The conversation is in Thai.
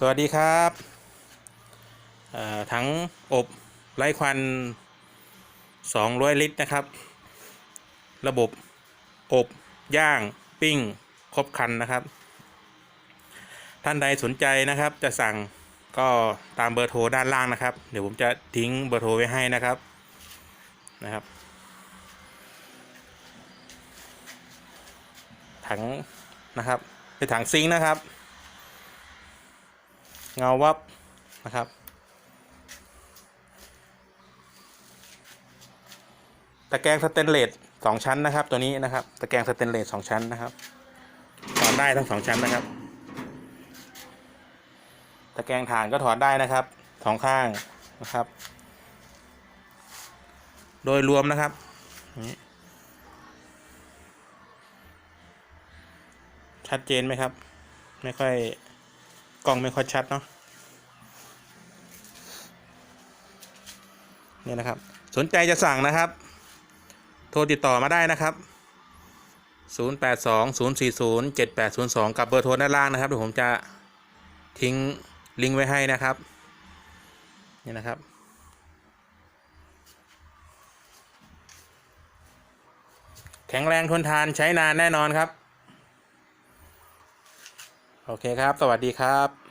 สวัสดีครับถังอบไร้ควัน 200 ลิตรนะครับ ระบบอบย่าง ปิ้ง ครบคันนะครับ ท่านใดสนใจนะครับ จะสั่งก็ตามเบอร์โทรด้านล่างนะครับ เดี๋ยวผมจะทิ้งเบอร์โทรไว้ให้นะครับนะครับ ถังนะครับเป็นถังซิงค์นะครับ เงาวับนะครับ ตะแกรงสเตนเลสสองชั้นนะครับ ตัวนี้นะครับ ตะแกรงสเตนเลสสองชั้นนะครับถอดได้ทั้งสองชั้นนะครับ ตะแกรงฐานก็ถอดได้นะครับสองข้างนะครับ โดยรวมนะครับชัดเจนไหมครับ ไม่ค่อย กล้องไม่ค่อยชัดเนาะเนี่ยนะครับ สนใจจะสั่งนะครับ โทรติดต่อมาได้นะครับ 0820407802 กับเบอร์โทรด้านล่างนะครับเดี๋ยวผมจะทิ้งลิงก์ไว้ให้นะครับนี่นะครับแข็งแรงทนทานใช้นานแน่นอนครับ โอเคครับ สวัสดีครับ